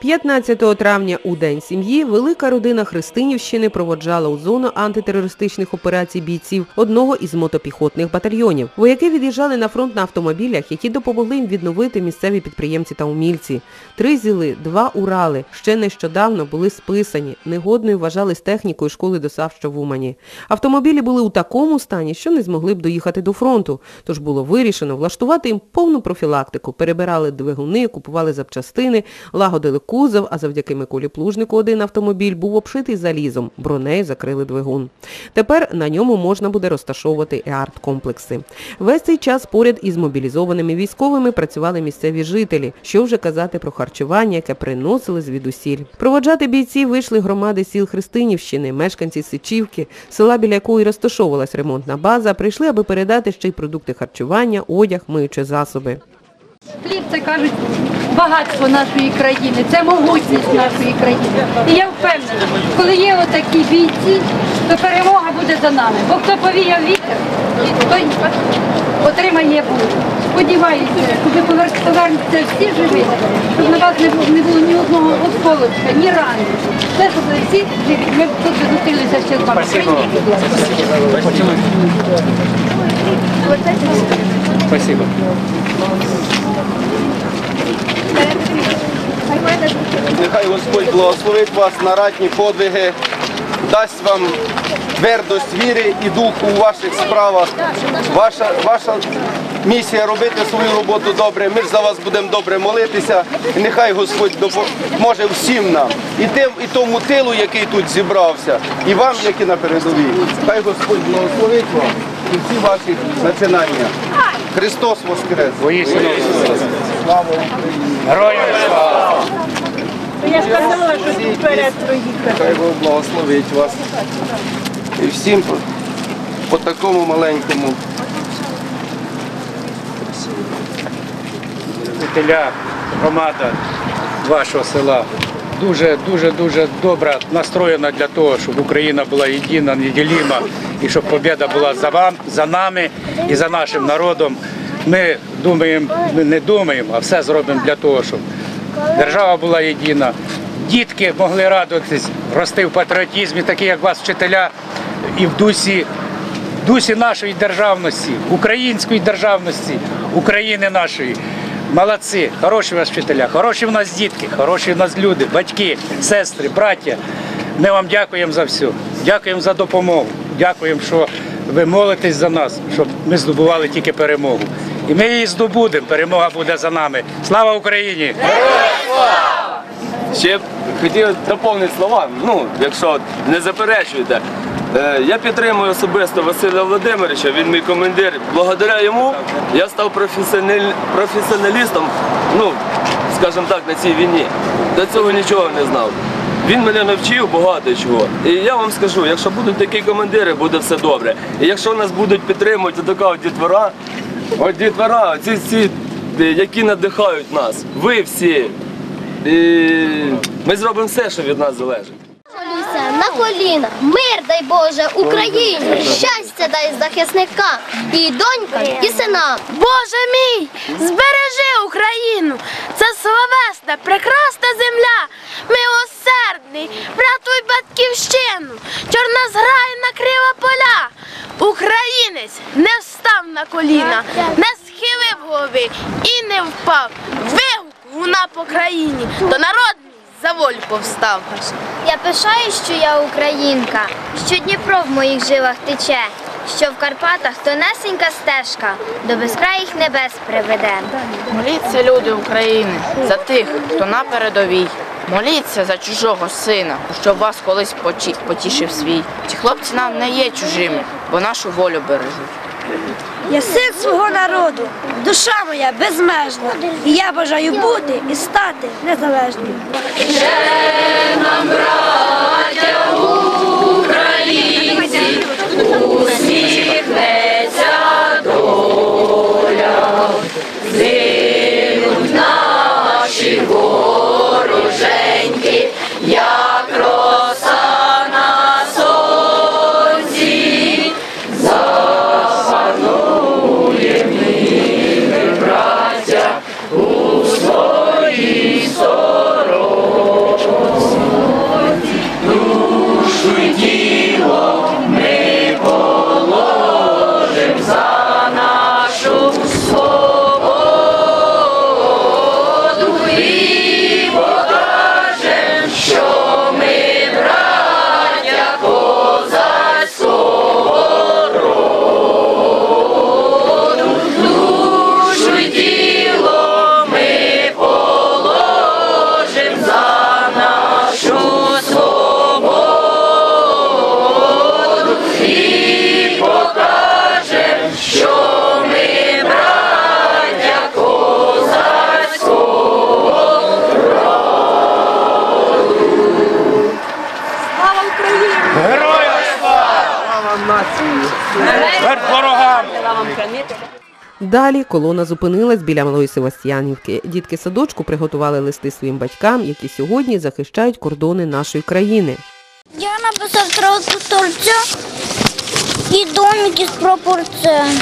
15 травня у День сім'ї велика родина Христинівщини проводжала у зону антитерористичних операцій бійців одного із мотопіхотних батальйонів. Вояки від'їжджали на фронт на автомобілях, які допомогли їм відновити місцеві підприємці та умільці. Три зіли, два Урали ще нещодавно були списані, негодною вважались технікою школи ДОСАВ, що в Умані. Автомобілі були у такому стані, що не змогли б доїхати до фронту. Тож було вирішено влаштувати їм повну профілактику. Перебирали двигуни, купували запчастини, лагодили кузов, а завдяки Миколі Плужнику один автомобіль був обшитий залізом, бронею закрили двигун. Тепер на ньому можна буде розташовувати і арт-комплекси. Весь цей час поряд із мобілізованими військовими працювали місцеві жителі. Що вже казати про харчування, яке приносили звідусіль. Проводжати бійців вийшли громади сіл Христинівщини, мешканці Сичівки, села, біля якої розташовувалась ремонтна база, прийшли, аби передати ще й продукти харчування, одяг, миючі засоби. Хліб це кажуть багатство нашої країни, це могутність нашої країни. І я впевнена, коли є отакі бійці, то перемога буде за нами. Бо хто повіяв вітер, той отримає бурю. Сподіваюся, ви повернетеся всі живі, щоб на вас не було, ні одного осколочка, ні рани. Все, щоб всі живі. Ми тут зустрілися ще з вами. Будь. Спасибо. Нехай Господь благословить вас на ратні подвиги, дасть вам твердость віри і духу у ваших справах. Ваша, ваша місія робити свою роботу добре. Ми ж за вас будемо добре молитися. І нехай Господь допоможе всім нам. І тим, і тому тилу, який тут зібрався, і вам, які на передовій. Хай Господь благословить вам і всі ваші начинання. Христос Воскрес! Слава Україні! Героям слава! Я ж казала, що вперед проїхати. Хай Бог благословить вас. І всім по, по такому маленькому. Жителя, громада вашого села дуже, дуже, дуже добре настроєна для того, щоб Україна була єдина, неділіма і щоб побіда була за вам, за нами і за нашим народом. Ми думаємо, ми не думаємо, а все зробимо для того, щоб держава була єдина. Дітки могли радуватись, рости в патріотизмі, такі як вас, вчителя, і в дусі дусі нашої державності, української державності, України нашої. Молодці, хороші у вас вчителя, хороші в нас дітки, хороші в нас люди, батьки, сестри, браття. Ми вам дякуємо за все. Дякуємо за допомогу. Дякуємо, що ви молитесь за нас, щоб ми здобували тільки перемогу. І ми її здобудемо. Перемога буде за нами. Слава Україні! Ще б хотів доповнити слова, ну, якщо не заперечуєте. Е, Я підтримую особисто Василя Володимировича, він мій командир. Благодаря йому я став професіоналістом, ну, скажімо так, на цій війні. До цього нічого не знав. Він мене навчив багато чого. І я вам скажу, якщо будуть такі командири, буде все добре. І якщо нас будуть підтримувати така дітвора, от дітвора, ці всі, е, які надихають нас, ви всі, і ми зробимо все, що від нас залежить. На коліна, мир дай Боже Україні, щастя дай захисникам, і донькам, і синам. Боже мій, збережи Україну! Це словесна, прекрасна земля, милосердний, врятуй батьківщину, чорна зграя накрила поля. Українець не встав на коліна, не схилив голови і не впав. Вигук луна по країні, то народ за волю повстав. Я пишаю, що я українка, що Дніпро в моїх жилах тече, що в Карпатах тонесенька стежка до безкраїх небес приведе. Моліться, люди України, за тих, хто на передовій. Моліться за чужого сина, щоб вас колись почі- потішив свій. Ці хлопці нам не є чужими, бо нашу волю бережуть. Я син свого народу, душа моя безмежна. І я бажаю бути і стати незалежним. Ще нам, браття, українці, усіх. Далі колона зупинилась біля Малої Севастьянівки. Дітки садочку приготували листи своїм батькам, які сьогодні захищають кордони нашої країни. Я написав трохи стольця і домик із пропорцем.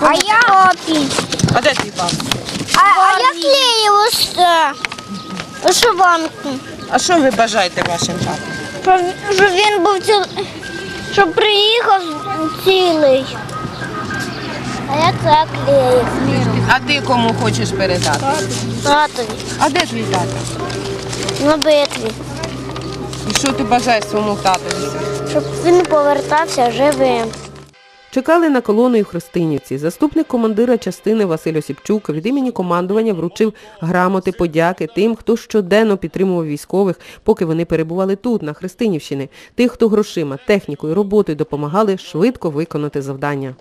А я папі. А де твій папа? А, а я клеїв ось це. Вишиванку. А що ви бажаєте вашим папам? Щоб, він був ціл... щоб приїхав цілий. А це клеїв. А ти кому хочеш передати? Татові. А де твій тато? На битві. І що ти бажаєш своєму татові? Щоб він повертався живим. Чекали на колону і в Христинівці. Заступник командира частини Василь Осіпчук від імені командування вручив грамоти подяки тим, хто щоденно підтримував військових, поки вони перебували тут, на Христинівщині. Тих, хто грошима, технікою, роботою допомагали швидко виконати завдання.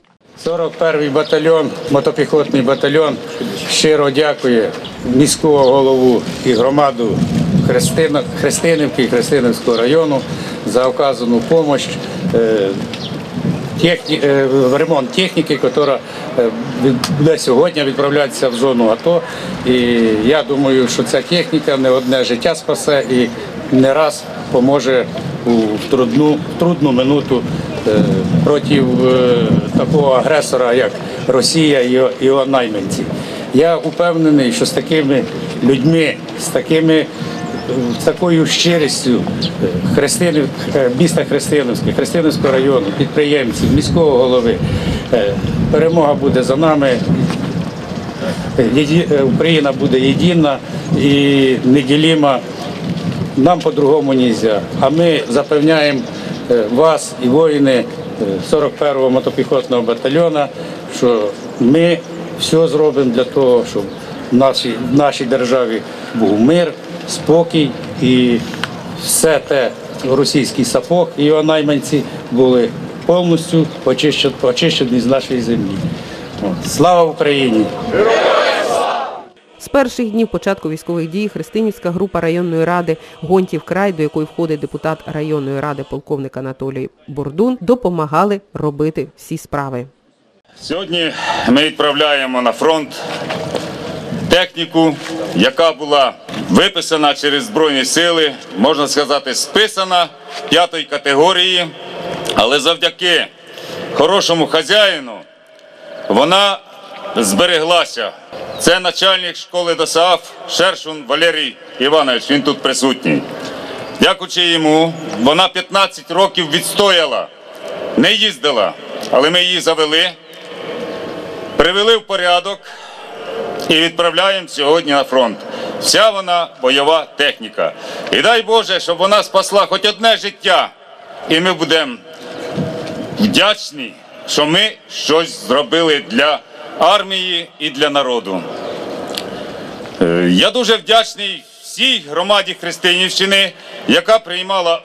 41-й батальйон, мотопіхотний батальйон щиро дякує міського голову і громаду Христинівки і Христинівського району за оказану допомогу. Техні, е, ремонт техніки, яка е, буде сьогодні відправлятися в зону АТО. І я думаю, що ця техніка не одне життя спасе і не раз поможе у трудну, трудну минуту е, проти е, такого агресора, як Росія і його- найманці. Я впевнений, що з такими людьми, з такими з такою щирістю е, Христини, е, міста Христиновське, Христиновського району, підприємців, міського голови. е, Перемога буде за нами. Е, е, Україна буде єдина і неділіма. Нам по-другому нельзя. А ми запевняємо е, вас і воїни е, 41-го мотопіхотного батальйону, що ми все зробимо для того, щоб в нашій, в нашій державі був мир, спокій і все те російський сапог і його найманці були повністю очищені з нашої землі. Слава Україні! Перших днів початку військових дій Христинівська група районної ради Гонтів край, до якої входить депутат районної ради полковник Анатолій Бордун, допомагали робити всі справи. Сьогодні ми відправляємо на фронт техніку, яка була виписана через Збройні сили, можна сказати, списана п'ятої категорії, але завдяки хорошому хазяїну вона збереглася. Це начальник школи ДОСААФ Шершун Валерій Іванович, він тут присутній. Дякуючи йому, вона 15 років відстояла, не їздила, але ми її завели привели в порядок і відправляємо сьогодні на фронт. Вся вона бойова техніка. І дай Боже, щоб вона спасла хоч одне життя. І ми будемо вдячні, що ми щось зробили для армії і для народу. Е, Я дуже вдячний всій громаді Христинівщини, яка приймала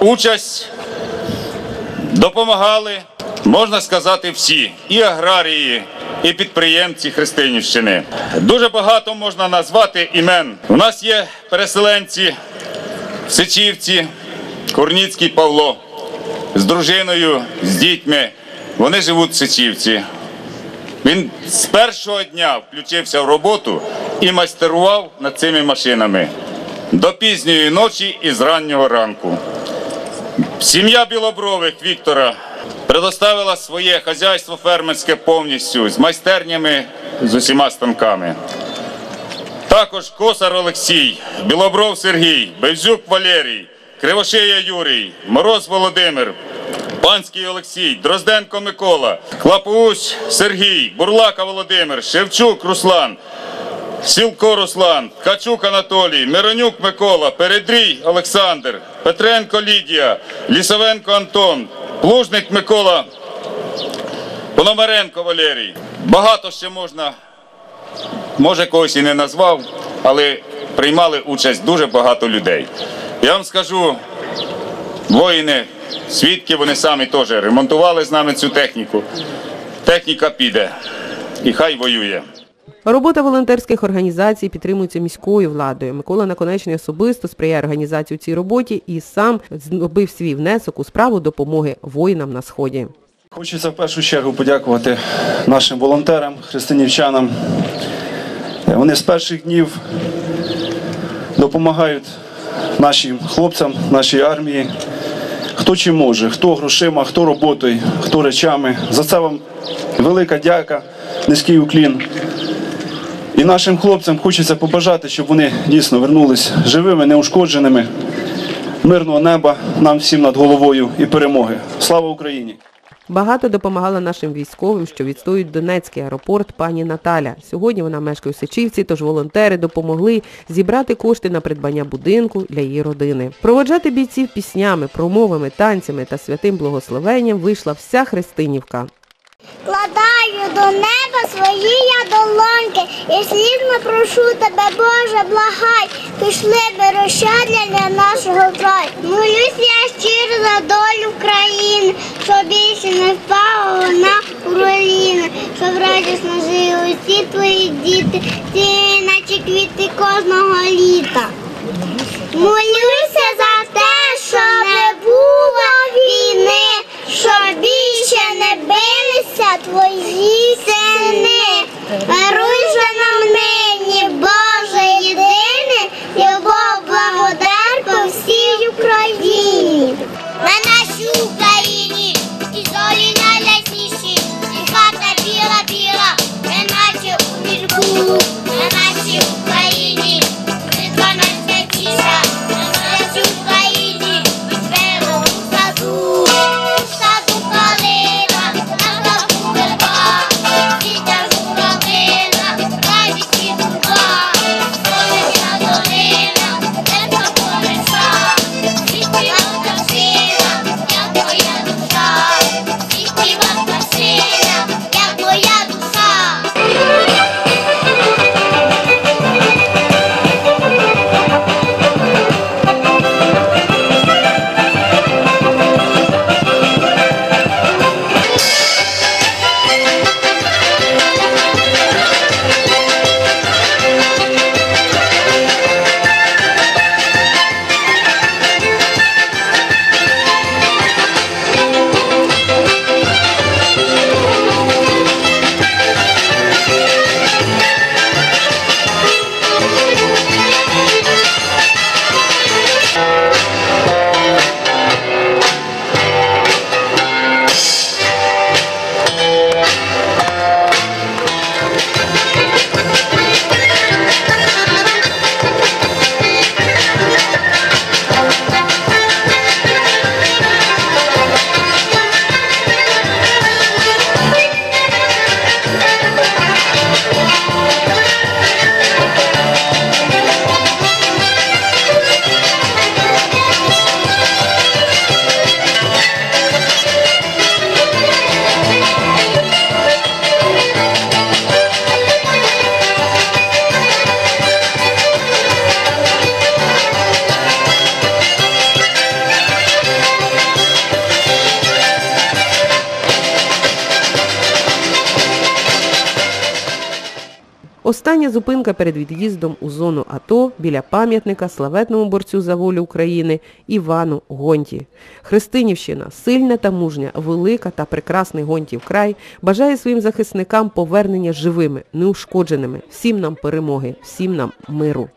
участь допомагали, можна сказати, всі і аграрії, і підприємці Христинівщини. Дуже багато можна назвати імен. У нас є переселенці, Сичівці, Корніцький Павло з дружиною, з дітьми. Вони живуть в Сичівці. Він з першого дня включився в роботу і майстерував над цими машинами до пізньої ночі і з раннього ранку. Сім'я Білобрових Віктора предоставила своє хазяйство фермерське повністю з майстернями з усіма станками. Також Косар Олексій, Білобров Сергій, Бевзюк Валерій, Кривошея Юрій, Мороз Володимир, Панський Олексій, Дрозденко Микола, Клапусь Сергій, Бурлака Володимир, Шевчук Руслан, Сілко Руслан, Качук Анатолій, Миронюк Микола, Передрій Олександр, Петренко Лідія, Лісовенко Антон, Плужник Микола, Пономаренко Валерій. Багато ще можна, може когось і не назвав, але приймали участь дуже багато людей. Я вам скажу, воїни, свідки, вони самі теж ремонтували з нами цю техніку. Техніка піде і хай воює. Робота волонтерських організацій підтримується міською владою. Микола Наконечний особисто сприяє організації у цій роботі і сам зробив свій внесок у справу допомоги воїнам на Сході. Хочеться в першу чергу подякувати нашим волонтерам, християнівчанам. Е, Вони з перших днів допомагають нашим хлопцям, нашій армії. Хто чим може, хто грошима, хто роботою, хто речами. За це вам велика дяка, низький уклін. І нашим хлопцям хочеться побажати, щоб вони дійсно вернулись живими, неушкодженими, мирного неба нам всім над головою і перемоги. Слава Україні! Багато допомагала нашим військовим, що відстоюють Донецький аеропорт пані Наталя. Сьогодні вона мешкає у Сичівці, тож волонтери допомогли зібрати кошти на придбання будинку для її родини. Проводжати бійців піснями, промовами, танцями та святим благословенням вийшла вся Христинівка. Кладаю до неба свої я долоньки, і слідно прошу тебе, Боже, благай, пішли берощадля для нашого краю. Молюсь я щиро твої діти, ти наче квіти кожного літа. Молюся Остання зупинка перед від'їздом у зону АТО біля пам'ятника славетному борцю за волю України Івану Гонті. Христинівщина, сильна та мужня, велика та прекрасний Гонтів край, бажає своїм захисникам повернення живими, неушкодженими, всім нам перемоги, всім нам миру.